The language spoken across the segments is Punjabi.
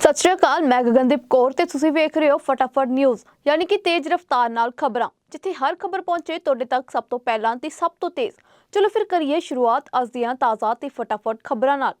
ਸਤਿ ਸ਼੍ਰੀ ਅਕਾਲ, ਮੈਂ ਗਗਨਦੀਪ ਕੌਰ ਤੇ ਤੁਸੀਂ ਵੇਖ ਰਹੇ ਹੋ ਫਟਾਫਟ ਨਿਊਜ਼, ਯਾਨੀ ਕਿ ਤੇਜ਼ ਰਫ਼ਤਾਰ ਨਾਲ ਖਬਰਾਂ, ਜਿੱਥੇ ਹਰ ਖਬਰ ਪਹੁੰਚੇ ਤੁਹਾਡੇ ਤੱਕ ਸਭ ਤੋਂ ਪਹਿਲਾਂ ਤੇ ਸਭ ਤੋਂ ਤੇਜ਼। ਚਲੋ ਫਿਰ ਕਰੀਏ ਸ਼ੁਰੂਆਤ, ਅੱਜ ਦੀਆਂ ਤਾਜ਼ਾ ਤੇ ਫਟਾਫਟ ਖਬਰਾਂ ਨਾਲ।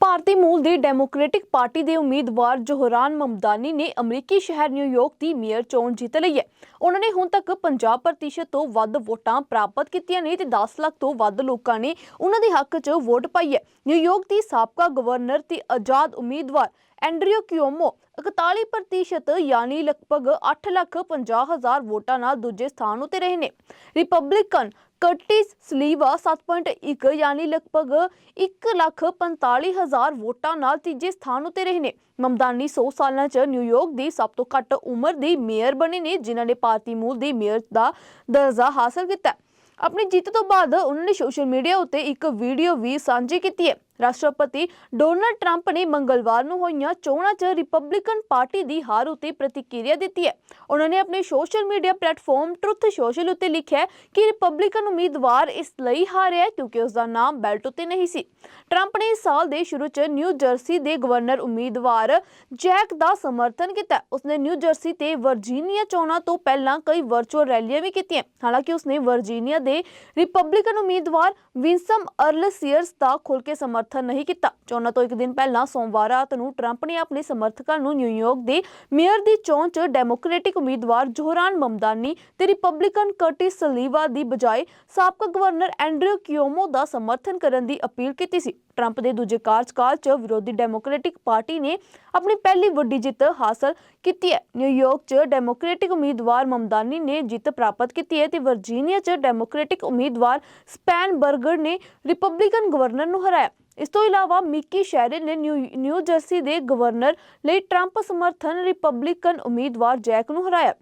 ਭਾਰਤੀ ਮੂਲ ਦੀ ਡੈਮੋਕ੍ਰੈਟਿਕ ਪਾਰਟੀ ਦੇ ਉਮੀਦਵਾਰ ਜੋਹਰਾਨ ਮਮਦਾਨੀ ਨੇ ਅਮਰੀਕੀ ਸ਼ਹਿਰ ਨਿਊਯਾਰਕ ਦੀ ਮੇਅਰ ਚੋਣ ਜਿੱਤ ਲਈ ਹੈ। ਉਹਨਾਂ ਨੇ ਹੁਣ ਤੱਕ 50% ਤੋਂ ਵੱਧ ਵੋਟਾਂ ਪ੍ਰਾਪਤ ਕੀਤੀਆਂ ਨੇ ਤੇ 10 ਲੱਖ ਤੋਂ ਵੱਧ ਲੋਕਾਂ ਨੇ ਉਹਨਾਂ ਦੇ ਹੱਕ 'ਚ ਵੋਟ ਪਾਈ ਹੈ। ਨਿਊਯਾਰਕ ਦੀ ਸਾਬਕਾ ਗਵਰਨਰ ਤੇ ਆਜ਼ਾਦ ਉਮੀਦਵਾਰ ਐਂਡਰਿਓ ਕਿਓਮੋ 41% ਯਾਨੀ ਲਗਭਗ 8 ਲੱਖ 50 ਹਜ਼ਾਰ ਵੋਟਾਂ ਨਾਲ ਦੂਜੇ ਸਥਾਨ ਉਤੇ ਰਹੇ ਨੇ। ਰਿਪਬਲਿਕਨ ਕਰਟਿਸ ਸਲੀਵਾ 7.1 ਯਾਨੀ ਲਗਭਗ 1 ਲੱਖ 45 ਹਜ਼ਾਰ ਵੋਟਾਂ ਨਾਲ ਤੀਜੇ ਸਥਾਨ ਉਤੇ ਰਹੇ ਨੇ। ਮਮਦਾਨੀ 100 ਸਾਲਾਂ ਚ ਨਿਊਯਾਰਕ ਦੀ ਸਭ ਤੋਂ ਘੱਟ ਉਮਰ ਦੀ ਮੇਅਰ ਬਣੇ ਨੇ, ਜਿਨ੍ਹਾਂ ਨੇ ਭਾਰਤੀ ਮੂਲ ਦੀ ਮੇਅਰ ਦਾ ਦਰਜਾ ਹਾਸਲ ਕੀਤਾ। ਆਪਣੀ ਜਿੱਤ ਤੋਂ ਬਾਅਦ ਉਹਨਾਂ ਨੇ ਸੋਸ਼ਲ ਮੀਡੀਆ ਉੱਤੇ ਇੱਕ ਵੀਡੀਓ ਵੀ ਸਾਂਝੀ ਕੀਤੀ ਹੈ। ਰਾਸ਼ਟਰਪਤੀ ਡੋਨਲਡ ਟਰੰਪ ਨੇ ਮੰਗਲਵਾਰ ਨੂੰ ਹੋਈਆਂ ਚੋਣਾਂ 'ਚ ਰਿਪਬਲਿਕਨ ਪਾਰਟੀ ਦੀ ਹਾਰ ਉਤੇ ਪ੍ਰਤੀਕਿਰਿਆ ਦਿੱਤੀ ਹੈ। ਉਹਨਾਂ ਨੇ ਆਪਣੇ social media platform Truth Social ਉਤੇ ਲਿਖਿਆ ਕਿ ਰਿਪਬਲਿਕਨ ਉਮੀਦਵਾਰ ਇਸ ਲਈ ਹਾਰਿਆ ਕਿਉਂਕਿ ਉਸ ਦਾ ਨਾਮ ਬੈਲਟ ਉਤੇ ਨਹੀਂ ਸੀ। ਟਰੰਪ ਨੇ ਇਸ ਸਾਲ ਦੇ ਸ਼ੁਰੂ 'ਚ ਨਿਊ ਜਰਸੀ ਦੇ ਗਵਰਨਰ ਉਮੀਦਵਾਰ ਜੈਕ ਦਾ ਸਮਰਥਨ ਕੀਤਾ। ਉਸਨੇ ਨਿਊ ਜਰਸੀ ਤੇ ਵਰਜੀਨੀਆ ਚੋਣਾਂ ਤੋਂ ਪਹਿਲਾਂ ਕਈ ਵਰਚੁਅਲ ਰੈਲੀਆਂ ਵੀ ਕੀਤੀਆਂ। ਹਾਲਾਂਕਿ ਉਸਨੇ ਵਰਜੀਨੀਆ ਦੇ ਰਿਪਬਲਿਕਨ ਉਮੀਦਵਾਰ ਵਿੰਸਮ ਅਰਲ ਸੀਅਰਸ ਦਾ ਖੁੱਲ੍ਹ ਕੇ ਸਮਰਥਨ ਨਹੀਂ ਕੀਤਾ। ਚੋਣਾਂ ਤੋਂ ਇੱਕ ਦਿਨ ਪਹਿਲਾਂ ਸੋਮਵਾਰ ਰਾਤ ਨੂੰ ਟਰੰਪ ਨੇ ਆਪਣੇ ਸਮਰਥਕਾਂ ਨੂੰ ਨਿਊਯਾਰਕ ਦੇ ਮੇਅਰ ਦੀ ਚੋਣ 'ਚ ਡੈਮੋਕ੍ਰੈਟਿਕ ਉਮੀਦਵਾਰ ਜੋਹਰਾਨ ਮਮਦਾਨੀ ਤੇ ਰਿਪਬਲਿਕਨ ਕਰਟਿਸ ਸਲੀਵਾ ਦੀ ਬਜਾਏ ਸਾਬਕਾ ਗਵਰਨਰ ਐਂਡਰਿਓ ਕਿਓਮੋ ਦਾ ਸਮਰਥਨ ਕਰਨ ਦੀ ਅਪੀਲ ਕੀਤੀ ਸੀ। ਟਰੰਪ ਦੇ ਦੂਜੇ ਕਾਰਜਕਾਲ 'ਚ ਵਿਰੋਧੀ ਡੈਮੋਕ੍ਰੈਟਿਕ ਪਾਰਟੀ ਨੇ ਆਪਣੀ ਪਹਿਲੀ ਵੱਡੀ ਜਿੱਤ ਹਾਸਲ ਕੀਤੀ ਹੈ। ਨਿਊਯਾਰਕ 'ਚ ਡੈਮੋਕ੍ਰੈਟਿਕ ਉਮੀਦਵਾਰ ਮਮਦਾਨੀ ਨੇ ਜਿੱਤ ਪ੍ਰਾਪਤ ਕੀਤੀ ਹੈ ਤੇ ਵਰਜੀਨੀਆ 'ਚ ਡੈਮੋਕ੍ਰੈਟਿਕ ਉਮੀਦਵਾਰ ਸਪੈਨ ਬਰਗਰ ਨੇ ਰਿਪਬਲਿਕਨ ਗਵਰਨਰ ਨੂੰ ਹਰਾਇਆ ਇਸ ਤੋਂ ਇਲਾਵਾ ਮਿੱਕੀ ਸ਼ੈਰਿਨ ਨੇ ਨਿਊ ਨਿਊ ਜਰਸੀ ਦੇ ਗਵਰਨਰ ਲਈ ਟਰੰਪ ਸਮਰਥਨ ਰਿਪਬਲਿਕਨ ਉਮੀਦਵਾਰ ਜੈਕ ਨੂੰ ਹਰਾਇਆ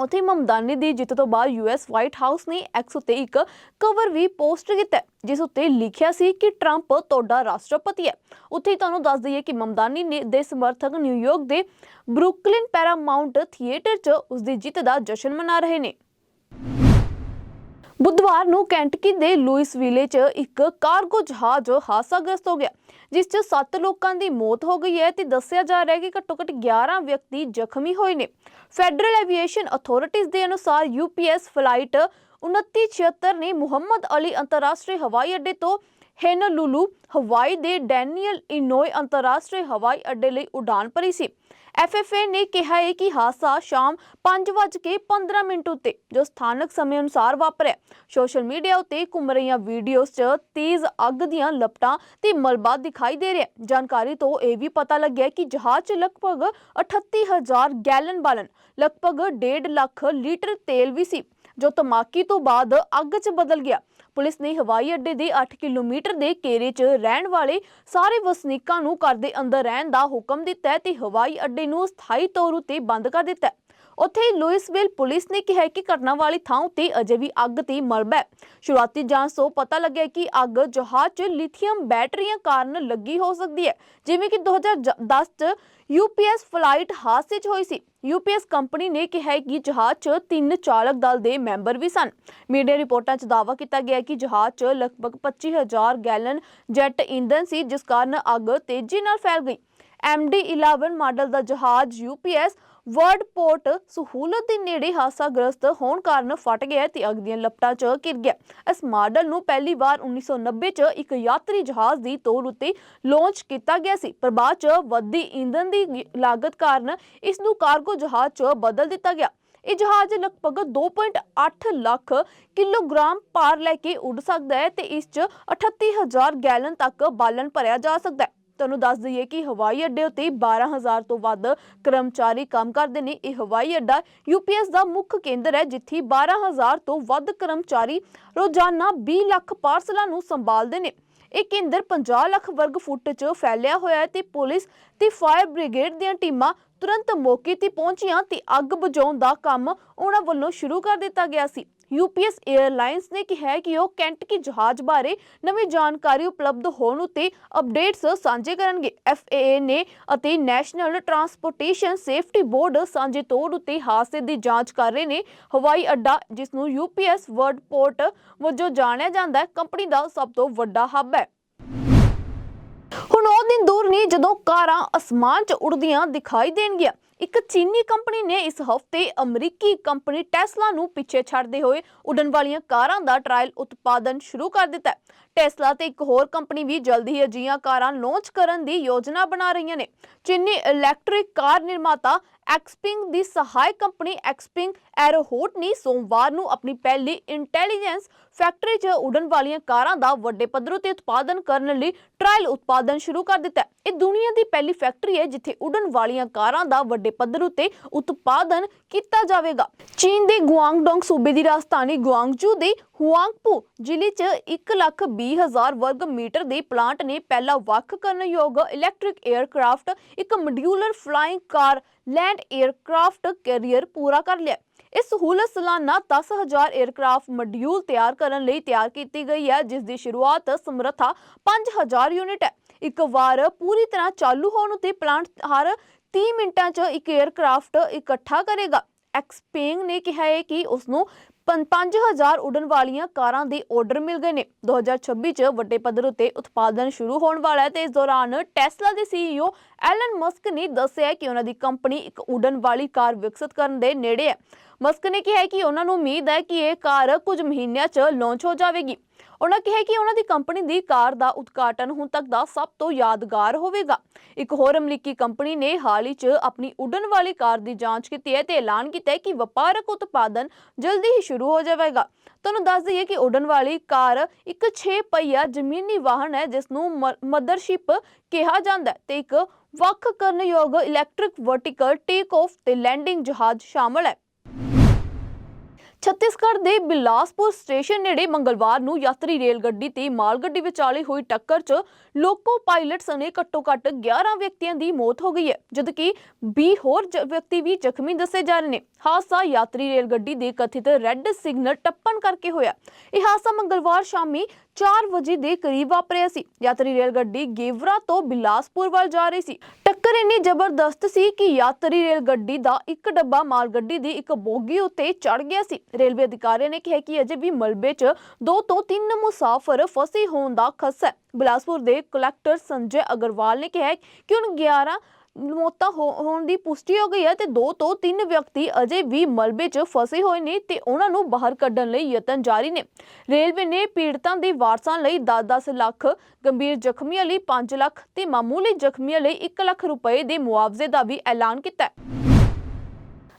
ਉੱਥੇ ਮਮਦਾਨੀ ਦੀ ਜਿੱਤ ਤੋਂ ਬਾਅਦ ਯੂਐਸ ਵਾਈਟ ਹਾਊਸ ਨੇ ਐਕਸ ਉੱਤੇ ਇੱਕ ਕਵਰ ਵੀ ਪੋਸਟ ਕੀਤਾ ਜਿਸ ਉੱਤੇ ਲਿਖਿਆ ਸੀ ਕਿ ਟਰੰਪ ਤੁਹਾਡਾ ਰਾਸ਼ਟਰਪਤੀ ਹੈ। ਉੱਥੇ ਹੀ ਤੁਹਾਨੂੰ ਦੱਸ ਦਈਏ ਕਿ ਮਮਦਾਨੀ ਨੇ ਦੇ ਸਮਰਥਕ ਨਿਊਯਾਰਕ ਦੇ ਬਰੁਕਲਿਨ ਪੈਰਾਮਾਉਂਟ ਥੀਏਟਰ 'ਚ ਉਸ ਦੀ ਜਿੱਤ ਦਾ ਜਸ਼ਨ ਮਨਾ ਰਹੇ ਨੇ। ਬੁੱਧਵਾਰ ਨੂੰ ਕੈਂਟਕੀ ਦੇ ਲੂਇਸਵਿਲੇ 'ਚ ਇੱਕ ਕਾਰਗੋ ਜਹਾਜ਼ ਹਾਦਸਾਗ੍ਰਸਤ ਹੋ ਗਿਆ, ਜਿਸ 'ਚ 7 ਲੋਕਾਂ ਦੀ ਮੌਤ ਹੋ ਗਈ ਹੈ ਤੇ ਦੱਸਿਆ ਜਾ ਰਿਹਾ ਹੈ ਕਿ ਘੱਟੋ-ਘੱਟ 11 ਵਿਅਕਤੀ ਜ਼ਖਮੀ ਹੋਏ ਨੇ। ਫੈਡਰਲ ਐਵੀਏਸ਼ਨ ਅਥਾਰਟੀਜ਼ ਦੇ ਅਨੁਸਾਰ ਯੂਪੀਐਸ ਫਲਾਈਟ 2976 ਨੇ ਮੁਹੰਮਦ ਅਲੀ ਅੰਤਰਰਾਸ਼ਟਰੀ ਹਵਾਈ ਅੱਡੇ ਤੋਂ ਹੈਨਲੂਲੂ ਹਵਾਈ ਦੇ ਡੈਨੀਅਲ ਇਨੋਏ ਅੰਤਰਰਾਸ਼ਟਰੀ ਹਵਾਈ ਅੱਡੇ ਲਈ ਉਡਾਨ ਭਰੀ ਸੀ। ਐਫਐਫਏ ਨੇ ਕਿਹਾ ਹੈ ਕਿ ਹਾਦਸਾ ਸ਼ਾਮ 5:15 ਮਿੰਟ ਉੱਤੇ, ਜੋ ਸਥਾਨਕ ਸਮੇਂ ਅਨੁਸਾਰ ਵਾਪਰਿਆ। ਸੋਸ਼ਲ ਮੀਡੀਆ ਉੱਤੇ ਘੁੰਮ ਰਹੀਆਂ ਵੀਡੀਓਜ਼ 'ਚ ਤੇਜ਼ ਅੱਗ ਦੀਆਂ ਲਪਟਾਂ ਤੇ ਮਲਬਾ ਦਿਖਾਈ ਦੇ ਰਿਹਾ। ਜਾਣਕਾਰੀ ਤੋਂ ਇਹ ਵੀ ਪਤਾ ਲੱਗਿਆ ਕਿ ਜਹਾਜ਼ 'ਚ ਲਗਭਗ 38000 ਗੈਲਨ ਬਾਲਣ ਲਗਭਗ 1.5 ਲੱਖ ਲੀਟਰ ਤੇਲ ਵੀ ਸੀ, ਜੋ ਧਮਾਕੀ ਤੋਂ ਬਾਅਦ ਅੱਗ 'ਚ ਬਦਲ ਗਿਆ। ਪੁਲਿਸ ਨੇ ਹਵਾਈ ਅੱਡੇ ਦੇ 8 ਕਿਲੋਮੀਟਰ ਦੇ ਘੇਰੇ 'ਚ ਰਹਿਣ ਵਾਲੇ ਸਾਰੇ ਵਸਨੀਕਾਂ ਨੂੰ ਘਰ ਦੇ ਅੰਦਰ ਰਹਿਣ ਦਾ ਹੁਕਮ ਦਿੱਤਾ ਹੈ ਤੇ ਹਵਾਈ ਅੱਡੇ ਨੂੰ ਸਥਾਈ ਤੌਰ ਉਤੇ ਬੰਦ ਕਰ ਦਿੱਤਾ ਹੈ। ਉੱਥੇ ਹੀ ਲੂਇਸਵਿਲ ਪੁਲਿਸ ਨੇ ਕਿਹਾ ਕਿ ਘਟਨਾ ਵਾਲੀ ਥਾਂ ਉਤੇ ਅਜੇ ਵੀ ਅੱਗ ਤੇ ਮਲਬਾ ਹੈ। ਸ਼ੁਰੂਆਤੀ ਜਾਂਚ ਤੋਂ ਪਤਾ ਲੱਗਿਆ ਕਿ ਅੱਗ ਜਹਾਜ਼ 'ਚ ਲਿਥੀਅਮ ਬੈਟਰੀਆਂ ਕਾਰਨ ਲੱਗੀ ਹੋ ਸਕਦੀ ਹੈ, ਜਿਵੇਂ ਕਿ 2010 'ਚ ਯੂਪੀਐਸ ਫਲਾਈਟ ਹਾਦਸੇ 'ਚ ਹੋਈ ਸੀ। ਯੂਪੀਐਸ ਕੰਪਨੀ ਨੇ ਕਿਹਾ ਹੈ ਕਿ ਜਹਾਜ਼ 'ਚ ਤਿੰਨ ਚਾਲਕ ਦਲ ਦੇ ਮੈਂਬਰ ਵੀ ਸਨ। ਮੀਡੀਆ ਰਿਪੋਰਟਾਂ 'ਚ ਦਾਅਵਾ ਕੀਤਾ ਗਿਆ ਕਿ ਜਹਾਜ਼ 'ਚ ਲਗਭਗ 25000 ਗੈਲਨ ਜੈਟ ਇੰਧਨ ਸੀ, ਜਿਸ ਕਾਰਨ ਅੱਗ ਤੇਜ਼ੀ ਨਾਲ ਫੈਲ ਗਈ। MD-11 ਮਾਡਲ ਦਾ ਜਹਾਜ਼ UPS ਵਰਡ ਪੋਰਟ ਸਹੂਲਤ ਦੇ ਨੇੜੇ ਹਾਦਸਾਗ੍ਰਸਤ ਹੋਣ ਕਾਰਨ ਫਟ ਗਿਆ ਤੇ ਅੱਗ ਦੀਆਂ ਲਪਟਾਂ 'ਚ ਘਿਰ ਗਿਆ ਇਸ ਮਾਡਲ ਨੂੰ ਪਹਿਲੀ ਵਾਰ 1990 'ਚ ਇੱਕ ਯਾਤਰੀ ਜਹਾਜ਼ ਦੀ ਤੌਰ ਉੱਤੇ ਲਾਂਚ ਕੀਤਾ ਗਿਆ ਸੀ। ਪਰ ਬਾਅਦ 'ਚ ਵੱਧਦੀ ਈਂਧਨ ਦੀ ਲਾਗਤ ਕਾਰਨ ਇਸ ਨੂੰ ਕਾਰਗੋ ਜਹਾਜ਼ 'ਚ ਬਦਲ ਦਿੱਤਾ ਗਿਆ। ਇਹ ਜਹਾਜ਼ ਲਗਭਗ 2.8 ਲੱਖ ਕਿਲੋਗ੍ਰਾਮ ਭਾਰ ਲੈ ਕੇ ਉੱਡ ਸਕਦਾ ਹੈ ਤੇ ਇਸ 'ਚ 38000 ਗੈਲਨ ਤੱਕ ਬਾਲਣ ਭਰਿਆ ਜਾ ਸਕਦਾ ਹੈ। ਤੁਹਾਨੂੰ ਦੱਸ ਦਈਏ ਕਿ ਹਵਾਈ ਅੱਡੇ ਉੱਤੇ 12000 ਤੋਂ ਵੱਧ ਕਰਮਚਾਰੀ ਕੰਮ ਕਰਦੇ ਨੇ। ਇਹ ਹਵਾਈ ਅੱਡਾ ਯੂਪੀਐਸ ਦਾ ਮੁੱਖ ਕੇਂਦਰ ਹੈ, ਜਿੱਥੇ 12000 ਤੋਂ ਵੱਧ ਕਰਮਚਾਰੀ ਰੋਜ਼ਾਨਾ 20 ਲੱਖ ਪਾਰਸਲਾਂ ਨੂੰ ਸੰਭਾਲਦੇ ਨੇ। ਇਹ ਕੇਂਦਰ 50 ਲੱਖ ਵਰਗ ਫੁੱਟ 'ਚ ਫੈਲਿਆ ਹੋਇਆ ਹੈ ਤੇ ਪੁਲਿਸ ਤੇ ਫਾਇਰ ਬ੍ਰਿਗੇਡ ਦੀਆਂ ਟੀਮਾਂ ਤੁਰੰਤ ਮੌਕੇ ਤੇ ਪਹੁੰਚੀਆਂ ਤੇ ਅੱਗ ਬੁਝਾਉਣ ਦਾ ਕੰਮ ਉਹਨਾਂ ਵੱਲੋਂ ਸ਼ੁਰੂ ਕਰ ਦਿੱਤਾ ਗਿਆ ਸੀ। ਯੂਪੀਐਸ 에ਅਰਲਾਈਨਸ ਨੇ ਕਿਹਾ ਹੈ ਕਿ ਉਹ ਕੈਂਟਕੀ ਜਹਾਜ਼ ਬਾਰੇ ਨਵੀਂ ਜਾਣਕਾਰੀ ਉਪਲਬਧ ਹੋਣ ਉਤੇ ਅਪਡੇਟਸ ਸਾਂਝੇ ਕਰਨਗੇ। FAA ਨੇ ਅਤੇ ਨੈਸ਼ਨਲ ਟਰਾਂਸਪੋਰਟੇਸ਼ਨ ਸੇਫਟੀ ਬੋਰਡ ਸਾਂਝੇ ਤੌਰ ਉਤੇ ਹਾਦਸੇ ਦੀ ਜਾਂਚ ਕਰ ਰਹੇ ਨੇ ਹਵਾਈ ਅੱਡਾ, ਜਿਸ ਨੂੰ ਯੂਪੀਐਸ ਵਰਡ ਪੋਰਟ ਵਜੋਂ ਜਾਣਿਆ ਜਾਂਦਾ ਹੈ। ਕੰਪਨੀ ਦਾ ਸਭ ਤੋਂ ਵੱਡਾ ਹੱਬ ਹੈ। ਹੁਣ ਉਹ ਦਿਨ ਦੂਰ ਨਹੀਂ ਜਦੋਂ ਕਾਰਾਂ ਅਸਮਾਨ 'ਚ ਉੜਦੀਆਂ ਦਿਖਾਈ ਦੇਣਗੀਆਂ। ਇੱਕ ਚੀਨੀ ਕੰਪਨੀ ਨੇ ਇਸ ਹਫ਼ਤੇ ਅਮਰੀਕੀ ਕੰਪਨੀ ਟੈਸਲਾ ਨੂੰ ਪਿੱਛੇ ਛੱਡਦੇ ਹੋਏ ਉਡਣ ਵਾਲੀਆਂ ਕਾਰਾਂ ਦਾ ਟ੍ਰਾਇਲ ਉਤਪਾਦਨ ਸ਼ੁਰੂ ਕਰ ਦਿੱਤਾ ਹੈ। ਟੈਸਲਾ ਤੇ ਇੱਕ ਹੋਰ ਕੰਪਨੀ ਵੀ ਜਲਦੀ ਹੀ ਅਜਿਹੀਆਂ ਕਾਰਾਂ ਲਾਂਚ ਕਰਨ ਦੀ ਯੋਜਨਾ ਬਣਾ ਰਹੀਆਂ ਨੇ। ਚੀਨੀ ਇਲੈਕਟ੍ਰਿਕ ਕਾਰ ਨਿਰਮਾਤਾ ਐਕਸਪਿੰਗ ਦੀ ਸਹਾਇਕ ਕੰਪਨੀ ਐਕਸਪਿੰਗ ਐਰੋਹੋਟ ਨੇ ਸੋਮਵਾਰ ਨੂੰ ਆਪਣੀ ਪਹਿਲੀ ਇੰਟੈਲੀਜੈਂਸ ਫੈਕਟਰੀ 'ਚ ਉਡਣ ਵਾਲੀਆਂ ਕਾਰਾਂ ਦਾ ਵੱਡੇ ਪੱਧਰ ਤੇ ਉਤਪਾਦਨ ਕਰਨ ਲਈ ਟ੍ਰਾਇਲ ਉਤਪਾਦਨ ਸ਼ੁਰੂ ਕਰ ਦਿੱਤਾ ਹੈ। ਇਹ ਦੁਨੀਆ ਦੀ ਪਹਿਲੀ ਫੈਕਟਰੀ ਹੈ ਜਿੱਥੇ ਉਡਣ ਵਾਲੀਆਂ ਕਾਰਾਂ ਦਾ ਵੱਡੇ ਵੱਡੇ ਪੱਧਰ ਉੱਤੇ ਉਤਪਾਦਨ ਕੀਤਾ ਜਾਵੇਗਾ। ਚੀਨ ਦੇ ਗੁਆਂਗਡੋਂਗ ਸੂਬੇ ਦੀ ਰਾਜਧਾਨੀ ਗੁਆਂਗਜੂ ਦੇ ਹੁਆਂਗਪੂ ਜ਼ਿਲ੍ਹੇ 'ਚ 1,20,000 ਵਰਗ ਮੀਟਰ ਦੇ ਪਲਾਂਟ ਨੇ ਪਹਿਲਾ ਵੱਖ ਕਰਨ ਯੋਗ ਇਲੈਕਟ੍ਰਿਕ 에ਅਰਕ੍ਰਾਫਟ ਇੱਕ modular flying car land aircraft carrier ਪੂਰਾ ਕਰ ਲਿਆ। ਇਸ ਸਹੂਲਤ ਸਾਲਾਨਾ 10000 에ਅਰਕ੍ਰਾਫਟ ਮੋਡਿਊਲ ਤਿਆਰ ਕਰਨ ਲਈ ਤਿਆਰ ਕੀਤੀ ਗਈ ਹੈ ਜਿਸ ਦੀ ਸ਼ੁਰੂਆਤ ਸਮਰੱਥਾ 5000 ਯੂਨਿਟ ਹੈ। ਇੱਕ ਵਾਰ ਪੂਰੀ ਤਰ੍ਹਾਂ ਚਾਲੂ ਹੋਣ ਉਤੇ ਪਲਾਂਟ ਹਰ 30 ਮਿੰਟਾਂ 'ਚ ਇੱਕ 에ਅਰਕ੍ਰਾਫਟ ਇਕੱਠਾ ਕਰੇਗਾ। ਐਕਸਪੇਂਗ ਨੇ ਕਿਹਾ ਹੈ ਕਿ ਉਸ ਨੂੰ 5000 ਉਡਣ ਵਾਲੀਆਂ ਕਾਰਾਂ ਦੇ ਆਰਡਰ ਮਿਲ ਗਏ ਨੇ। 2026 ਚ ਵੱਡੇ ਪੱਧਰ ਉਤੇ ਉਤਪਾਦਨ ਸ਼ੁਰੂ ਹੋਣ ਵਾਲਾ ਹੈ ਤੇ ਇਸ ਦੌਰਾਨ ਟੈਸਲਾ ਦੇ ਸੀਈਓ ਐਲਨ ਮਸਕ ਨੇ ਦੱਸਿਆ ਕਿ ਉਹਨਾਂ ਦੀ ਕੰਪਨੀ ਇੱਕ ਉਡਣ ਵਾਲੀ ਕਾਰ ਵਿਕਸਿਤ ਕਰਨ ਦੇ ਨੇੜੇ ਹੈ। ਮਸਕ ਨੇ ਕਿਹਾ ਕਿ ਉਹਨਾਂ ਨੂੰ ਉਮੀਦ ਹੈ ਕਿ ਇਹ ਕਾਰ ਕੁਝ ਮਹੀਨਿਆਂ 'ਚ ਲਾਂਚ ਹੋ ਜਾਵੇਗੀ। ਉਹਨਾਂ ਕਿਹਾ ਕਿ ਉਹਨਾਂ ਦੀ ਕੰਪਨੀ ਦੀ ਕਾਰ ਦਾ ਉਦਘਾਟਨ ਹੁਣ ਤੱਕ ਦਾ ਸਭ ਤੋਂ ਯਾਦਗਾਰ ਹੋਵੇਗਾ। ਇੱਕ ਹੋਰ ਅਮਰੀਕੀ ਕੰਪਨੀ ਨੇ ਹਾਲ ਹੀ 'ਚ ਆਪਣੀ ਉਡਣ ਵਾਲੀ ਕਾਰ ਦੀ ਜਾਂਚ ਕੀਤੀ ਹੈ ਤੇ ਐਲਾਨ ਕੀਤਾ ਹੈ ਕਿ ਵਪਾਰਕ ਉਤਪਾਦਨ ਜਲਦੀ ਹੀ ਸ਼ੁਰੂ ਹੋ ਜਾਵੇਗਾ। ਤੁਹਾਨੂੰ ਦੱਸ ਦਈਏ ਕਿ ਉਡਣ ਵਾਲੀ ਕਾਰ ਇੱਕ 6 ਪਹੀਆ ਜ਼ਮੀਨੀ ਵਾਹਨ ਹੈ, ਜਿਸ ਨੂੰ ਮਦਰਸ਼ਿਪ ਕਿਹਾ ਜਾਂਦਾ ਹੈ ਤੇ ਇੱਕ ਵੱਖ ਕਰਨਯੋਗ ਇਲੈਕਟ੍ਰਿਕ ਵਰਟੀਕਲ ਟੇਕ ਆਫ ਤੇ ਲੈਂਡਿੰਗ ਜਹਾਜ਼ ਸ਼ਾਮਲ ਹੈ। ਛੱਤੀਸਗੜ੍ਹ ਦੇ ਬਿਲਾਸਪੁਰ ਸਟੇਸ਼ਨ ਨੇੜੇ ਮੰਗਲਵਾਰ ਨੂੰ ਯਾਤਰੀ ਰੇਲ ਗੱਡੀ ਤੇ ਮਾਲ ਗੱਡੀ ਵਿਚਾਲੇ ਹੋਈ ਟੱਕਰ 'ਚ ਲੋਕੋ ਪਾਇਲਟ ਸਣੇ ਘੱਟੋ-ਘੱਟ 11 ਵਿਅਕਤੀਆਂ ਦੀ ਮੌਤ ਹੋ ਗਈ ਹੈ, ਜਦਕਿ 20 ਹੋਰ ਵਿਅਕਤੀ ਵੀ ਜ਼ਖਮੀ ਦੱਸੇ ਜਾ ਰਹੇ ਨੇ। ਹਾਦਸਾ ਯਾਤਰੀ ਰੇਲ ਗੱਡੀ ਦੇ ਕਥਿਤ ਰੈੱਡ ਸਿਗਨਲ ਟੱਪਣ ਕਰਕੇ ਹੋਇਆ। ਇਹ ਹਾਦਸਾ ਮੰਗਲਵਾਰ ਸ਼ਾਮੀ 4 ਵਜੇ ਦੇ ਕਰੀਬ ਵਾਪਰਿਆ ਸੀ। ਯਾਤਰੀ ਰੇਲ ਗੱਡੀ ਗੇਵਰਾ ਤੋਂ ਬਿਲਾਸਪੁਰ ਵੱਲ ਜਾ ਰਹੀ ਸੀ। ਟੱਕਰ ਇੰਨੀ ਜ਼ਬਰਦਸਤ ਸੀ ਕਿ ਯਾਤਰੀ ਰੇਲ ਗੱਡੀ ਦਾ ਇੱਕ ਡੱਬਾ ਮਾਲ ਗੱਡੀ ਦੀ ਇੱਕ ਬੋਗੀ ਉੱਤੇ ਚੜ ਗਿਆ ਸੀ। ਰੇਲਵੇ ਅਧਿਕਾਰੀ ਨੇ ਕਿਹਾ ਕਿ ਅਜੇ ਵੀ ਮਲਬੇ 'ਚ ਦੋ ਤੋਂ ਤਿੰਨ ਮੁਸਾਫਰ ਫਸੇ ਹੋਣ ਦਾ ਖਸਾ ਹੈ। ਬਿਲਾਸਪੁਰ ਦੇ ਕਲੈਕਟਰ ਸੰਜੇ ਅਗਰਵਾਲ ਨੇ ਕਿਹਾ ਕਿ ਹੁਣ 11 ਮੌਤਾਂ ਹੋ- ਹੋਣ ਦੀ ਪੁਸ਼ਟੀ ਹੋ ਗਈ ਹੈ ਤੇ ਦੋ ਤੋਂ ਤਿੰਨ ਵਿਅਕਤੀ ਅਜੇ ਵੀ ਮਲਬੇ 'ਚ ਫਸੇ ਹੋਏ ਨੇ ਤੇ ਉਹਨਾਂ ਨੂੰ ਬਾਹਰ ਕੱਢਣ ਲਈ ਯਤਨ ਜਾਰੀ ਨੇ। ਰੇਲਵੇ ਨੇ ਪੀੜਤਾਂ ਦੇ ਵਾਰਸਾਂ ਲਈ 10-10 ਲੱਖ, ਗੰਭੀਰ ਜ਼ਖਮੀਆਂ ਲਈ 5 ਲੱਖ ਤੇ ਮਾਮੂਲੀ ਜ਼ਖਮੀਆਂ ਲਈ 1 ਲੱਖ ਰੁਪਏ ਦੇ ਮੁਆਵਜ਼ੇ ਦਾ ਵੀ ਐਲਾਨ ਕੀਤਾ ਹੈ।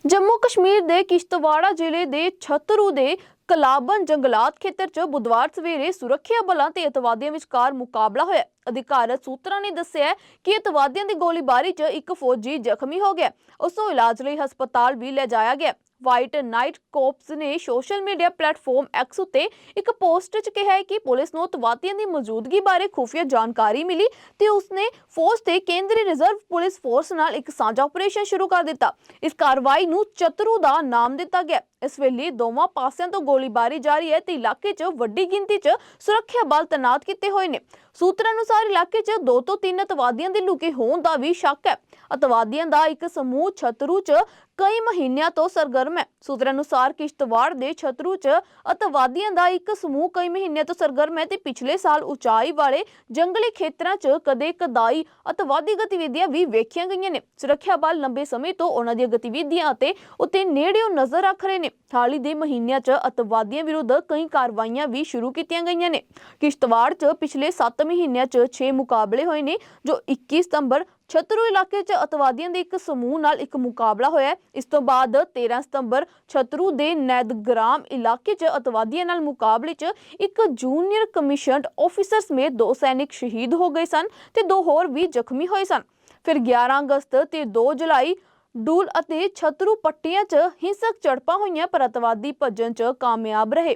ਜੰਮੂ ਕਸ਼ਮੀਰ ਦੇ ਕਿਸ਼ਤਵਾੜਾ ਜ਼ਿਲ੍ਹੇ ਦੇ ਛਤਰੂ ਦੇ ਕਲਾਬਨ ਜੰਗਲਾਤ ਖੇਤਰ 'ਚ ਬੁੱਧਵਾਰ ਸਵੇਰੇ ਸੁਰੱਖਿਆ ਬਲਾਂ ਤੇ ਅਤਵਾਦੀਆਂ ਵਿਚਕਾਰ ਮੁਕਾਬਲਾ ਹੋਇਆ। ਅਧਿਕਾਰਤ ਸੂਤਰਾਂ ਨੇ ਦੱਸਿਆ ਕਿ ਅਤਵਾਦੀਆਂ ਦੀ ਗੋਲੀਬਾਰੀ 'ਚ ਇੱਕ ਫੌਜੀ ਜ਼ਖਮੀ ਹੋ ਗਿਆ। ਉਸ ਨੂੰ ਇਲਾਜ ਲਈ ਹਸਪਤਾਲ ਵੀ ਲੈ ਜਾਇਆ ਗਿਆ। ਵਾਈਟ ਨਾਈਟ ਕੋਪਸ ਨੇ ਸੋਸ਼ਲ ਮੀਡੀਆ ਪਲੇਟਫਾਰਮ ਐਕਸ ਉੱਤੇ ਇੱਕ ਪੋਸਟ 'ਚ ਕਿਹਾ ਹੈ ਕਿ ਪੁਲਿਸ ਨੂੰ ਅਤਵਾਦੀਆਂ ਦੀ ਮੌਜੂਦਗੀ ਬਾਰੇ ਖੁਫੀਆ ਜਾਣਕਾਰੀ ਮਿਲੀ ਤੇ ਉਸਨੇ ਫੌਜ ਤੇ ਕੇਂਦਰੀ ਰਿਜ਼ਰਵ ਪੁਲਿਸ ਫੋਰਸ ਨਾਲ ਇੱਕ ਸਾਂਝਾ ਆਪਰੇਸ਼ਨ ਸ਼ੁਰੂ ਕਰ ਦਿੱਤਾ। ਇਸ ਕਾਰਵਾਈ ਨੂੰ ਚਤਰੂ ਦਾ ਨਾਮ ਦਿੱਤਾ ਗਿਆ। ਇਸ ਵੇਲੇ ਦੋਵਾਂ ਪਾਸਿਆਂ ਤੋਂ ਗੋਲੀਬਾਰੀ ਜਾਰੀ ਹੈ ਤੇ ਇਲਾਕੇ 'ਚ ਵੱਡੀ ਗਿਣਤੀ 'ਚ ਸੁਰੱਖਿਆ ਬਲ ਤੈਨਾਤ ਕੀਤੇ ਹੋਏ ਨੇ। ਸੂਤਰਾਂ ਅਨੁਸਾਰ ਇਲਾਕੇ 'ਚ ਦੋ ਤੋਂ ਤਿੰਨ ਅਤਵਾਦੀਆਂ ਦੇ ਲੁਕੇ ਹੋਣ ਦਾ ਵੀ ਸ਼ੱਕ ਹੈ। ਅਤਵਾਦੀਆਂ ਦਾ ਇੱਕ ਸਮੂਹ ਛਤਰੂ 'ਚ ਕਈ ਮਹੀਨਿਆਂ ਤੋਂ ਸਰਗਰਮ ਹੈ। ਸੂਤਰਾਂ ਅਨੁਸਾਰ ਕਿਸ਼ਤਵਾੜ ਦੇ ਛਤਰੂ 'ਚ ਅਤਵਾਦੀਆਂ ਦਾ ਇੱਕ ਸਮੂਹ ਕਈ ਮਹੀਨਿਆਂ ਤੋਂ ਸਰਗਰਮ ਹੈ ਤੇ ਪਿਛਲੇ ਸਾਲ ਉਚਾਈ ਵਾਲੇ ਜੰਗਲੀ ਖੇਤਰਾਂ 'ਚ ਕਦੇ ਕਦਾਈ ਅਤਵਾਦੀ ਗਤੀਵਿਧੀਆਂ ਵੀ ਵੇਖੀਆਂ ਗਈਆਂ ਨੇ। ਸੁਰੱਖਿਆ ਬਲ ਲੰਬੇ ਸਮੇਂ ਤੋਂ ਉਹਨਾਂ ਦੀਆਂ ਗਤੀਵਿਧੀਆਂ ਅਤੇ ਉੱਤੇ ਨੇੜਿਓਂ ਨਜ਼ਰ ਰੱਖ ਰਹੇ ਨੇ। ਹਾਲ ਹੀ ਦੇ ਮਹੀਨਿਆਂ 'ਚ ਅਤਵਾਦੀਆਂ ਵਿਰੁੱਧ ਕਈ ਕਾਰਵਾਈਆਂ ਵੀ ਸ਼ੁਰੂ ਕੀਤੀਆਂ ਗਈਆਂ ਨੇ। ਕਿਸ਼ਤਵਾੜ 'ਚ ਪਿਛਲੇ 7 ਮਹੀਨਿਆਂ 'ਚ 6 ਮੁਕਾਬਲੇ ਹੋਏ ਨੇ, ਜੋ 21 ਸਤੰਬਰ ਛਤਰੂ ਇਲਾਕੇ 'ਚ ਅਤਵਾਦੀਆਂ ਦੇ ਇੱਕ ਸਮੂਹ ਨਾਲ ਇੱਕ ਮੁਕਾਬਲਾ ਹੋਇਆ ਇਸ ਤੋਂ ਬਾਅਦ 13 ਸਤੰਬਰ ਛਤਰੂ ਦੇ ਨੈਦਗ੍ਰਾਮ ਇਲਾਕੇ 'ਚ ਅਤਵਾਦੀਆਂ ਨਾਲ ਮੁਕਾਬਲੇ 'ਚ ਇੱਕ ਜੂਨੀਅਰ ਕਮਿਸ਼ਨਡ ਆਫੀਸਰ ਸਮੇਤ ਦੋ ਸੈਨਿਕ ਸ਼ਹੀਦ ਹੋ ਗਏ ਸਨ ਤੇ ਦੋ ਹੋਰ ਵੀ ਜ਼ਖਮੀ ਹੋਏ ਸਨ। ਫਿਰ 11 ਅਗਸਤ ਤੇ 2 ਜੁਲਾਈ ਡੂਲ ਅਤੇ ਛਤਰੂ ਪੱਟੀਆਂ 'ਚ ਹਿੰਸਕ ਝੜਪਾਂ ਹੋਈਆਂ, ਪਰ ਅਤਵਾਦੀ ਭੱਜਣ 'ਚ ਕਾਮਯਾਬ ਰਹੇ।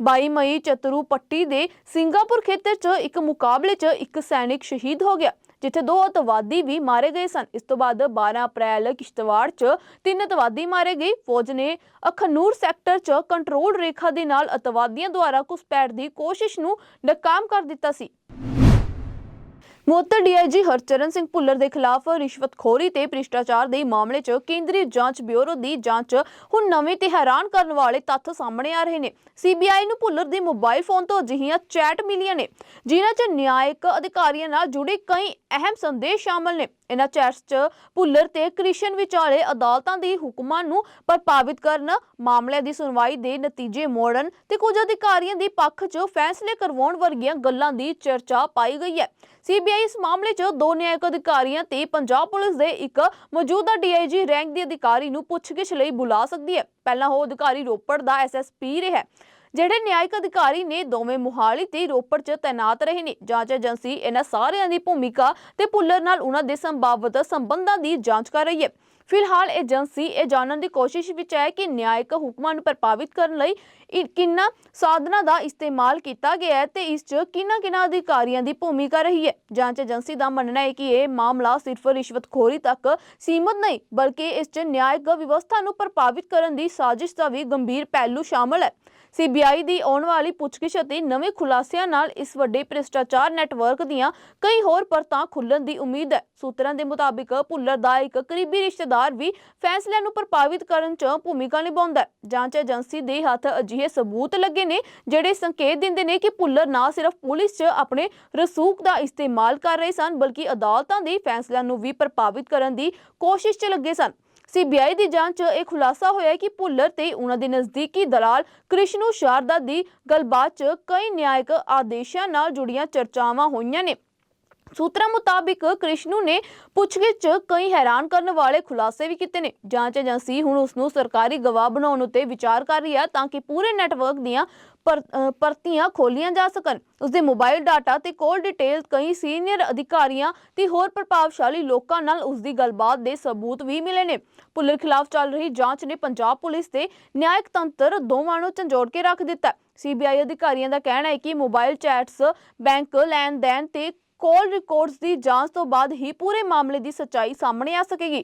22 ਮਈ ਚਤਰੂ ਪੱਟੀ ਦੇ ਸਿੰਗਾਪੁਰ ਖੇਤਰ 'ਚ ਇੱਕ ਮੁਕਾਬਲੇ 'ਚ ਇੱਕ ਸੈਨਿਕ ਸ਼ਹੀਦ ਹੋ ਗਿਆ, ਜਿੱਥੇ ਦੋ ਅਤਵਾਦੀ ਵੀ ਮਾਰੇ ਗਏ ਸਨ। ਇਸ ਤੋਂ ਬਾਅਦ 12 ਅਪ੍ਰੈਲ ਕਿਸ਼ਤਵਾੜ 'ਚ ਤਿੰਨ ਅਤਵਾਦੀ ਮਾਰੇ ਗਏ। ਫੌਜ ਨੇ ਅਖਨੂਰ ਸੈਕਟਰ 'ਚ ਕੰਟਰੋਲ ਰੇਖਾ ਦੇ ਨਾਲ ਅਤਵਾਦੀਆਂ ਦੁਆਰਾ ਘੁਸਪੈਠ ਦੀ ਕੋਸ਼ਿਸ਼ ਨੂੰ ਨਾਕਾਮ ਕਰ ਦਿੱਤਾ ਸੀ। ਮੋਤਰ ਡੀਆਈਜੀ ਹਰਚਰਨ ਸਿੰਘ ਭੁੱਲਰ ਦੇ ਖਿਲਾਫ ਰਿਸ਼ਵਤਖੋਰੀ ਤੇ ਭ੍ਰਿਸ਼ਟਾਚਾਰ ਦੇ ਮਾਮਲੇ 'ਚ ਕੇਂਦਰੀ ਜਾਂਚ ਬਿਊਰੋ ਦੀ ਜਾਂਚ ਹੁਣ ਨਵੇਂ ਤੇ ਹੈਰਾਨ ਕਰਨ ਵਾਲੇ ਤੱਥ ਸਾਹਮਣੇ ਆ ਰਹੇ ਨੇ। ਸੀਬੀਆਈ ਨੂੰ ਭੁੱਲਰ ਦੇ ਮੋਬਾਈਲ ਫੋਨ ਤੋਂ ਅਜਿਹੀਆਂ ਚੈਟ ਮਿਲੀਆਂ ਨੇ, ਜਿਨ੍ਹਾਂ 'ਚ ਨਿਆਇਕ ਅਧਿਕਾਰੀਆਂ ਨਾਲ ਜੁੜੇ ਕਈ ਅਹਿਮ ਸੰਦੇਸ਼ ਸ਼ਾਮਲ ਨੇ। ਇਹਨਾਂ ਚੈਟਸ 'ਚ ਭੁੱਲਰ ਤੇ ਕ੍ਰਿਸ਼ਨ ਵਿਚਾਲੇ ਅਦਾਲਤਾਂ ਦੀ ਹੁਕਮਾਂ ਨੂੰ ਪ੍ਰਭਾਵਿਤ ਕਰਨ ਮਾਮਲਿਆਂ ਦੀ ਸੁਣਵਾਈ ਦੇ ਨਤੀਜੇ ਮੋੜਨ ਤੇ ਕੁਝ ਅਧਿਕਾਰੀਆਂ ਦੇ ਪੱਖ 'ਚ ਫੈਸਲੇ ਕਰਵਾਉਣ ਵਰਗੀਆਂ ਗੱਲਾਂ ਦੀ ਚਰਚਾ ਪਾਈ ਗਈ ਹੈ। ਸੀਬੀਆਈ ਇਸ ਮਾਮਲੇ 'ਚ ਦੋ ਨਿਆਇਕ ਅਧਿਕਾਰੀਆਂ ਤੇ ਪੰਜਾਬ ਪੁਲਿਸ ਦੇ ਇੱਕ ਮੌਜੂਦਾ ਡੀਆਈਜੀ ਰੈਂਕ ਦੇ ਅਧਿਕਾਰੀ ਨੂੰ ਪੁੱਛਗਿੱਛ ਲਈ ਬੁਲਾ ਸਕਦੀ ਹੈ। ਪਹਿਲਾਂ ਉਹ ਅਧਿਕਾਰੀ ਰੋਪੜ ਦਾ ਐਸਐਸਪੀ ਰਿਹਾ ਜਿਹੜੇ ਨਿਆਇਕ ਅਧਿਕਾਰੀ ਨੇ ਦੋਵੇਂ ਮੁਹਾਲੀ ਤੇ ਰੋਪੜ 'ਚ ਤਾਇਨਾਤ ਰਹੇ ਨੇ। ਜਾਂਚ ਏਜੰਸੀ ਇਹਨਾਂ ਸਾਰਿਆਂ ਦੀ ਭੂਮਿਕਾ ਤੇ ਭੁੱਲਰ ਨਾਲ ਉਹਨਾਂ ਦੇ ਸੰਭਾਵਿਤ ਸੰਬੰਧਾਂ ਦੀ ਜਾਂਚ ਕਰ ਰਹੀ ਹੈ। ਫਿਲਹਾਲ ਏਜੰਸੀ ਇਹ ਜਾਣਨ ਦੀ ਕੋਸ਼ਿਸ਼ ਵਿੱਚ ਹੈ ਕਿ ਨਿਆਇਕ ਹੁਕਮਾਂ ਨੂੰ ਪ੍ਰਭਾਵਿਤ ਕਰਨ ਲਈ ਕਿੰਨਾ ਸਾਧਨਾਂ ਦਾ ਇਸਤੇਮਾਲ ਕੀਤਾ ਗਿਆ ਹੈ ਤੇ ਇਸ 'ਚ ਕਿੰਨਾ ਕਿੰਨਾ ਅਧਿਕਾਰੀਆਂ ਦੀ ਭੂਮਿਕਾ ਰਹੀ ਹੈ। ਜਾਂਚ ਏਜੰਸੀ ਦਾ ਮੰਨਣਾ ਹੈ ਕਿ ਇਹ ਮਾਮਲਾ ਸਿਰਫ ਰਿਸ਼ਵਤਖੋਰੀ ਤੱਕ ਸੀਮਤ ਨਹੀਂ, ਬਲਕਿ ਇਸ 'ਚ ਨਿਆਇਕ ਵਿਵਸਥਾ ਨੂੰ ਪ੍ਰਭਾਵਿਤ ਕਰਨ ਦੀ ਸਾਜ਼ਿਸ਼ ਦਾ ਵੀ ਗੰਭੀਰ ਪਹਿਲੂ ਸ਼ਾਮਲ ਹੈ। ਸੀਬੀਆਈ ਦੀ ਆਉਣ ਵਾਲੀ ਪੁੱਛਗਿੱਛ ਅਤੇ ਨਵੇਂ ਖੁਲਾਸਿਆਂ ਨਾਲ ਇਸ ਵੱਡੇ ਭ੍ਰਿਸ਼ਟਾਚਾਰ ਨੈਟਵਰਕ ਦੀਆਂ ਕਈ ਹੋਰ ਪਰਤਾਂ ਖੁੱਲਣ ਦੀ ਉਮੀਦ ਹੈ। ਸੂਤਰਾਂ ਦੇ ਮੁਤਾਬਿਕ ਭੁੱਲਰ ਦਾ ਇੱਕ ਕਰੀਬੀ ਰਿਸ਼ਤੇਦਾਰ ਵੀ ਫੈਸਲਿਆਂ ਨੂੰ ਪ੍ਰਭਾਵਿਤ ਕਰਨ 'ਚ ਭੂਮਿਕਾ ਨਿਭਾਉਂਦਾ ਹੈ। ਜਾਂਚ ਏਜੰਸੀ ਦੇ ਹੱਥ ਅਜਿਹੇ ਸਬੂਤ ਲੱਗੇ ਨੇ, ਜਿਹੜੇ ਸੰਕੇਤ ਦਿੰਦੇ ਨੇ ਕਿ ਭੁੱਲਰ ਨਾ ਸਿਰਫ ਪੁਲਿਸ 'ਚ ਆਪਣੇ ਰਸੂਖ ਦਾ ਇਸਤੇਮਾਲ ਕਰ ਰਹੇ ਸਨ, ਬਲਕਿ ਅਦਾਲਤਾਂ ਦੇ ਫੈਸਲਿਆਂ ਨੂੰ ਵੀ ਪ੍ਰਭਾਵਿਤ ਕਰਨ ਦੀ ਕੋਸ਼ਿਸ਼ 'ਚ ਲੱਗੇ ਸਨ। ਸੀਬੀਆਈ ਦੀ ਜਾਂਚ 'ਚ ਇਹ ਖੁਲਾਸਾ ਹੋਇਆ ਕਿ ਭੁੱਲਰ ਤੇ ਉਹਨਾਂ ਦੇ ਨਜ਼ਦੀਕੀ ਦਲਾਲ ਕ੍ਰਿਸ਼ਨੂ ਸ਼ਾਰਦਾ ਦੀ ਗੱਲਬਾਤ 'ਚ ਕਈ ਨਿਆਇਕ ਆਦੇਸ਼ਾਂ ਨਾਲ ਜੁੜੀਆਂ ਚਰਚਾਵਾਂ ਹੋਈਆਂ ਨੇ। ਸੂਤਰਾਂ ਮੁਤਾਬਿਕ ਕ੍ਰਿਸ਼ਨੂ ਨੇ ਪੁੱਛਗਿੱਛ 'ਚ ਕਈ ਹੈਰਾਨ ਕਰਨ ਵਾਲੇ ਖੁਲਾਸੇ ਵੀ ਕੀਤੇ ਨੇ। ਜਾਂਚ ਏਜੰਸੀ ਹੁਣ ਉਸ ਨੂੰ ਸਰਕਾਰੀ ਗਵਾਹ ਬਣਾਉਣ ਉੱਤੇ ਵਿਚਾਰ ਕਰ ਰਹੀ ਹੈ ਤਾਂ ਕਿ ਪੂਰੇ ਨੈਟਵਰਕ ਦੀਆਂ ਪਰਤੀਆਂ ਖੋਲੀਆਂ ਜਾ ਸਕਣ। ਉਸ ਦੇ ਮੋਬਾਈਲ ਡਾਟਾ ਤੇ ਕੋਲ ਡਿਟੇਲ ਕਈ ਸੀਨੀਅਰ ਅਧਿਕਾਰੀਆਂ ਤੇ ਹੋਰ ਪ੍ਰਭਾਵਸ਼ਾਲੀ ਲੋਕਾਂ ਨਾਲ ਉਸ ਦੀ ਗੱਲਬਾਤ ਦੇ ਸਬੂਤ ਵੀ ਮਿਲੇ ਨੇ। ਭੁੱਲਰ ਖਿਲਾਫ ਚੱਲ ਰਹੀ ਜਾਂਚ ਨੇ ਪੰਜਾਬ ਪੁਲਿਸ ਤੇ ਨਿਆਇਕ ਤੰਤਰ ਦੋਵਾਂ ਨੂੰ ਝੰਜੋੜ ਕੇ ਰੱਖ ਦਿੱਤਾ। ਸੀਬੀਆਈ ਅਧਿਕਾਰੀਆਂ ਦਾ ਕਹਿਣਾ ਹੈ ਕਿ ਮੋਬਾਈਲ ਚੈਟਸ, ਬੈਂਕ ਲੈਣ ਦੇਣ ਤੇ ਕਾਲ ਰਿਕਾਰਡਸ ਦੀ ਜਾਂਚ ਤੋਂ ਬਾਅਦ ਹੀ ਪੂਰੇ ਮਾਮਲੇ ਦੀ ਸੱਚਾਈ ਸਾਹਮਣੇ ਆ ਸਕੇਗੀ।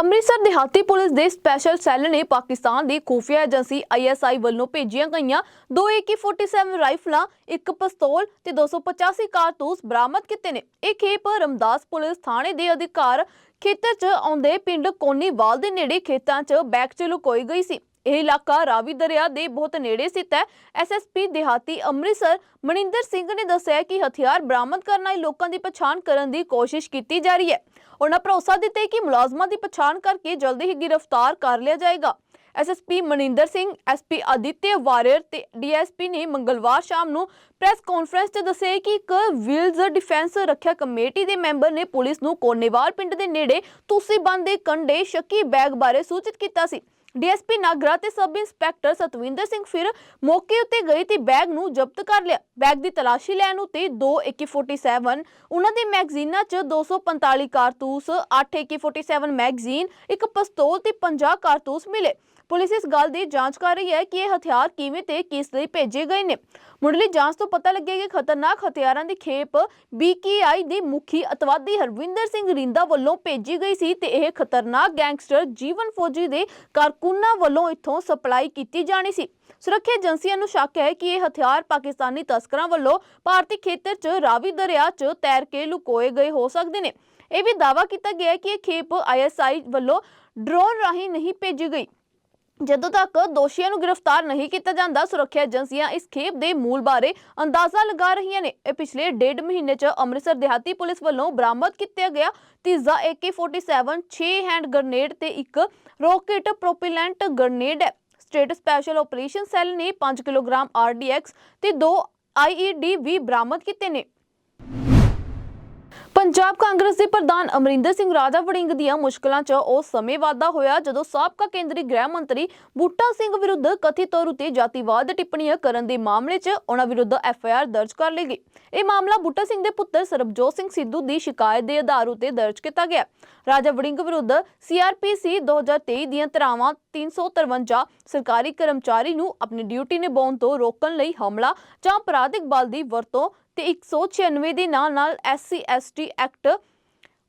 ਅੰਮ੍ਰਿਤਸਰ ਦਿਹਾਤੀ ਪੁਲਿਸ ਦੇ ਸਪੈਸ਼ਲ ਸੈੱਲ ਨੇ ਪਾਕਿਸਤਾਨ ਦੀ ਖੂਫੀਆ ਏਜੰਸੀ ਆਈਐਸਆਈ ਵੱਲੋਂ ਭੇਜੀਆਂ ਗਈਆਂ ਦੋ AK47 ਰਾਈਫਲਾਂ, ਇੱਕ ਪਿਸਤੌਲ ਤੇ 285 ਕਾਰਤੂਸ ਬਰਾਮਦ ਕੀਤੇ ਨੇ। ਇਹ ਖੇਪ ਰਮਦਾਸ ਪੁਲਿਸ ਥਾਣੇ ਦੇ ਅਧਿਕਾਰ ਖੇਤਰ 'ਚ ਆਉਂਦੇ ਪਿੰਡ ਕੋਨੀਵਾਲ ਦੇ ਨੇੜੇ ਖੇਤਾਂ 'ਚ ਬੈਕ 'ਚ ਲੁਕੋਈ ਗਈ ਸੀ। ਇਹ ਇਲਾਕਾ ਰਾਵੀ ਦਰਿਆ ਦੇ ਬਹੁਤ ਨੇੜੇ ਸਥਿਤ ਹੈ। ਐਸਐਸਪੀ ਦਿਹਾਤੀ ਅੰਮ੍ਰਿਤਸਰ ਮਨਿੰਦਰ ਸਿੰਘ ਨੇ ਦੱਸਿਆ ਕਿ ਹਥਿਆਰ ਬਰਾਮਦ ਕਰਨ ਆਏ ਲੋਕਾਂ ਦੀ ਪਛਾਣ ਕਰਨ ਦੀ ਕੋਸ਼ਿਸ਼ ਕੀਤੀ ਜਾ ਰਹੀ ਹੈ। ਉਹਨਾਂ ਭਰੋਸਾ ਦਿੱਤਾ ਕਿ ਮੁਲਾਜ਼ਮਾਂ ਦੀ ਪਛਾਣ ਕਰਕੇ ਜਲਦੀ ਹੀ ਗ੍ਰਿਫਤਾਰ ਕਰ ਲਿਆ ਜਾਏਗਾ। ਐਸਐਸਪੀ ਮਨਿੰਦਰ ਸਿੰਘ ਐਸਪੀ ਆਦਿਤਿਆ ਵਾਰੀਅਰ ਤੇ ਡੀਐਸਪੀ ਨੇ ਮੰਗਲਵਾਰ ਸ਼ਾਮ ਨੂੰ ਪ੍ਰੈਸ ਕਾਨਫਰੰਸ 'ਚ ਦੱਸਿਆ ਕਿ ਇੱਕ ਵਿਲਜ਼ ਡਿਫੈਂਸ ਰੱਖਿਆ ਕਮੇਟੀ ਦੇ ਮੈਂਬਰ ਨੇ ਪੁਲਿਸ ਨੂੰ ਕੋਨੇਵਾਲ ਪਿੰਡ ਦੇ ਨੇੜੇ ਤੁਸੀਂ ਬੰਦ ਦੇ ਕੰਡੇ ਸ਼ੱਕੀ ਬੈਗ ਬਾਰੇ ਸੂਚਿਤ ਕੀਤਾ ਸੀ। ਡੀਐਸਪੀ ਨਾਗਰਾ ਤੇ ਸਬ ਇੰਸਪੈਕਟਰ ਸਤਵਿੰਦਰ ਸਿੰਘ ਫਿਰ ਮੌਕੇ ਉੱਤੇ ਗਏ ਤੇ ਬੈਗ ਨੂੰ ਜ਼ਬਤ ਕਰ ਲਿਆ। ਬੈਗ ਦੀ ਤਲਾਸ਼ੀ ਲੈਣ ਉਤੇ 2 AK47 ਉਹਨਾਂ ਦੇ ਮੈਗਜ਼ੀਨਾਂ 'ਚ 245 ਕਾਰਤੂਸ 8 AK47 ਮੈਗਜ਼ੀਨ, ਇੱਕ ਪਿਸਤੌਲ ਤੇ 50 ਕਾਰਤੂਸ ਮਿਲੇ। ਪੁਲਿਸ ਇਸ ਗੱਲ ਦੀ ਜਾਂਚ ਕਰ ਰਹੀ ਹੈ ਕਿ ਇਹ ਹਥਿਆਰ ਕਿਵੇਂ ਤੇ ਕਿਸ ਲਈ ਭੇਜੇ ਗਏ ਨੇ। ਮੁੱਢਲੀ ਜਾਂਚ ਤੋਂ ਪਤਾ ਲੱਗਿਆ ਕਿ ਖਤਰਨਾਕ ਹਥਿਆਰਾਂ ਦੀ ਖੇਪ BKI ਦੇ ਮੁਖੀ ਅਤਵਾਦੀ ਹਰਵਿੰਦਰ ਸਿੰਘ ਰਿੰਦਾ ਵੱਲੋਂ ਭੇਜੀ ਗਈ ਸੀ ਤੇ ਇਹ ਖਤਰਨਾਕ ਗੈਂਗਸਟਰ ਜੀਵਨ ਫੌਜੀ ਦੇ ਕਾਰਕੁਨਾਂ ਵੱਲੋਂ ਇੱਥੋਂ ਸਪਲਾਈ ਕੀਤੀ ਜਾਣੀ ਸੀ। ਸੁਰੱਖਿਆ ਏਜੰਸੀਆਂ ਨੂੰ ਸ਼ੱਕ ਹੈ ਕਿ ਇਹ ਹਥਿਆਰ ਪਾਕਿਸਤਾਨੀ ਤਸਕਰਾਂ ਵੱਲੋਂ ਭਾਰਤੀ ਖੇਤਰ 'ਚ ਰਾਵੀ ਦਰਿਆ 'ਚ ਤੈਰ ਕੇ ਲੁਕੋਏ ਗਏ ਹੋ ਸਕਦੇ ਨੇ। ਇਹ ਵੀ ਦਾਅਵਾ ਕੀਤਾ ਗਿਆ ਹੈ ਕਿ ਇਹ ਖੇਪ ISI ਵੱਲੋਂ ਡਰੋਨ ਰਾਹੀਂ ਨਹੀਂ ਭੇਜੀ ਗਈ। ਜਦੋਂ ਤੱਕ ਦੋਸ਼ੀਆਂ ਨੂੰ ਗ੍ਰਿਫਤਾਰ ਨਹੀਂ ਕੀਤਾ ਜਾਂਦਾ, ਸੁਰੱਖਿਆ ਏਜੰਸੀਆਂ ਇਸ ਖੇਪ ਦੇ ਮੂਲ ਬਾਰੇ ਅੰਦਾਜ਼ਾ ਲਗਾ ਰਹੀਆਂ ਨੇ। ਇਹ ਪਿਛਲੇ ਡੇਢ ਮਹੀਨੇ 'ਚ ਅੰਮ੍ਰਿਤਸਰ ਦਿਹਾਤੀ ਪੁਲਿਸ ਵੱਲੋਂ ਬਰਾਮਦ ਕੀਤਾ ਗਿਆ। ਤੀਜ਼ਾ AK47 6 ਹੈਂਡ ਗ੍ਰਨੇਡ ਤੇ ਇੱਕ ਰੌਕੇਟ ਪ੍ਰੋਪੈਲੈਂਟ ਗ੍ਰਨੇਡ ਹੈ। ਸਟੇਟ ਸਪੈਸ਼ਲ ਆਪਰੇਸ਼ਨ ਸੈੱਲ ਨੇ 5 ਕਿਲੋਗ੍ਰਾਮ RDX ਤੇ 2 IED ਵੀ ਬਰਾਮਦ ਕੀਤੇ ਨੇ। ਪੰਜਾਬ ਕਾਂਗਰਸ ਦੇ ਪ੍ਰਧਾਨ ਅਮਰਿੰਦਰ ਸਿੰਘ ਰਾਜਾ ਵੜਿੰਗ ਦੀਆਂ ਮੁਸ਼ਕਲਾਂ 'ਚ ਉਹ ਸਮੇਂ ਵਾਧਾ ਹੋਇਆ ਜਦੋਂ ਸਾਬਕਾ ਕੇਂਦਰੀ ਗ੍ਰਹਿ ਮੰਤਰੀ ਬੂਟਾ ਸਿੰਘ ਵਿਰੁੱਧ ਕਥਿਤ ਤੌਰ ਉਤੇ ਜਾਤੀਵਾਦ ਟਿੱਪਣੀਆਂ ਕਰਨ ਦੇ ਮਾਮਲੇ 'ਚ ਉਹਨਾਂ ਵਿਰੁੱਧ ਐਫਆਈਆਰ ਦਰਜ ਕਰ ਲਈ ਗਈ। ਇਹ ਮਾਮਲਾ ਬੂਟਾ ਸਿੰਘ ਦੇ ਪੁੱਤਰ ਸਰਬਜੋਤ ਸਿੰਘ ਸਿੱਧੂ ਦੀ ਸ਼ਿਕਾਇਤ ਦੇ ਆਧਾਰ ਉਤੇ ਦਰਜ ਕੀਤਾ ਗਿਆ। ਰਾਜਾ ਵੜਿੰਗ ਵਿਰੁੱਧ ਸੀਆਰਪੀਸੀ 2023 ਦੀਆਂ ਧਾਰਾਵਾਂ 353 ਸਰਕਾਰੀ ਕਰਮਚਾਰੀ ਨੂੰ ਆਪਣੀ ਡਿਊਟੀ ਨਿਭਾਉਣ ਤੋਂ ਰੋਕਣ ਲਈ ਹਮਲਾ ਜਾਂ ਅਪਰਾਧਿਕ ਬਲ ਦੀ ਵਰਤੋਂ ਤੇ 196 ਦੇ ਨਾਲ ਨਾਲ ਐਸਸੀ ਐਸਟੀ ਐਕਟ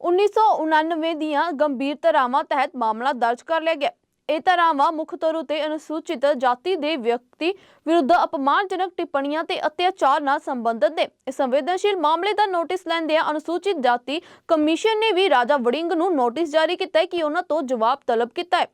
1999 ਦੀਆਂ ਗੰਭੀਰ ਧਾਰਾਵਾਂ ਤਹਿਤ ਮਾਮਲਾ ਦਰਜ ਕਰ ਲਿਆ ਗਿਆ। ਇਹ ਧਾਰਾਵਾਂ ਮੁੱਖ ਤੌਰ ਉਤੇ ਅਨੁਸੂਚਿਤ ਜਾਤੀ ਦੇ ਵਿਅਕਤੀ ਵਿਰੁੱਧ ਅਪਮਾਨਜਨਕ ਟਿੱਪਣੀਆਂ ਤੇ ਅਤਿਆਚਾਰ ਨਾਲ ਸੰਬੰਧਿਤ ਨੇ। ਇਸ ਸੰਵੇਦਨਸ਼ੀਲ ਮਾਮਲੇ ਦਾ ਨੋਟਿਸ ਲੈਂਦਿਆਂ ਅਨੁਸੂਚਿਤ ਜਾਤੀ ਕਮਿਸ਼ਨ ਨੇ ਵੀ ਰਾਜਾ ਵੜਿੰਗ ਨੂੰ ਨੋਟਿਸ ਜਾਰੀ ਕੀਤਾ ਹੈ ਕਿ ਉਹਨਾਂ ਤੋਂ ਜਵਾਬ ਤਲਬ ਕੀਤਾ ਹੈ।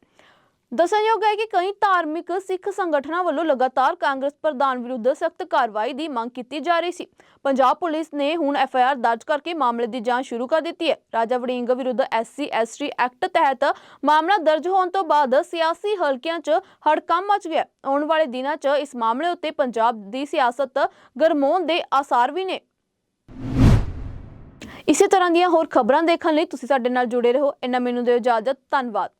ਦੱਸਣਯੋਗ ਹੈ ਕਿ ਕਈ ਧਾਰਮਿਕ ਸਿੱਖ ਸੰਗਠਨਾਂ ਵੱਲੋਂ ਲਗਾਤਾਰ ਕਾਂਗਰਸ ਪ੍ਰਧਾਨ ਵਿਰੁੱਧ ਸਖਤ ਕਾਰਵਾਈ ਦੀ ਮੰਗ ਕੀਤੀ ਜਾ ਰਹੀ ਸੀ। ਪੰਜਾਬ ਪੁਲਿਸ ਨੇ ਹੁਣ ਐਫ ਆਈ ਆਰ ਦਰਜ ਕਰਕੇ ਮਾਮਲੇ ਦੀ ਜਾਂਚ ਸ਼ੁਰੂ ਕਰ ਦਿੱਤੀ ਹੈ। ਰਾਜਾ ਵੜਿੰਗ ਵਿਰੁੱਧ ਐਸਸੀ, ਐਸਟੀ ਐਕਟ ਤਹਿਤ ਮਾਮਲਾ ਦਰਜ ਹੋਣ ਤੋਂ ਬਾਅਦ ਸਿਆਸੀ ਹਲਕਿਆਂ 'ਚ ਹੜਕੰਪ ਮਚ ਗਿਆ। ਆਉਣ ਵਾਲੇ ਦਿਨਾਂ 'ਚ ਇਸ ਮਾਮਲੇ ਉੱਤੇ ਪੰਜਾਬ ਦੀ ਸਿਆਸਤ ਗਰਮਾਉਣ ਦੇ ਆਸਾਰ ਵੀ ਨੇ। ਇਸੇ ਤਰ੍ਹਾਂ ਦੀਆਂ ਹੋਰ ਖਬਰਾਂ ਦੇਖਣ ਲਈ ਤੁਸੀਂ ਸਾਡੇ ਨਾਲ ਜੁੜੇ ਰਹੋ। ਇਹਨਾਂ ਮੈਨੂੰ ਦਿਓ ਇਜਾਜ਼ਤ। ਧੰਨਵਾਦ।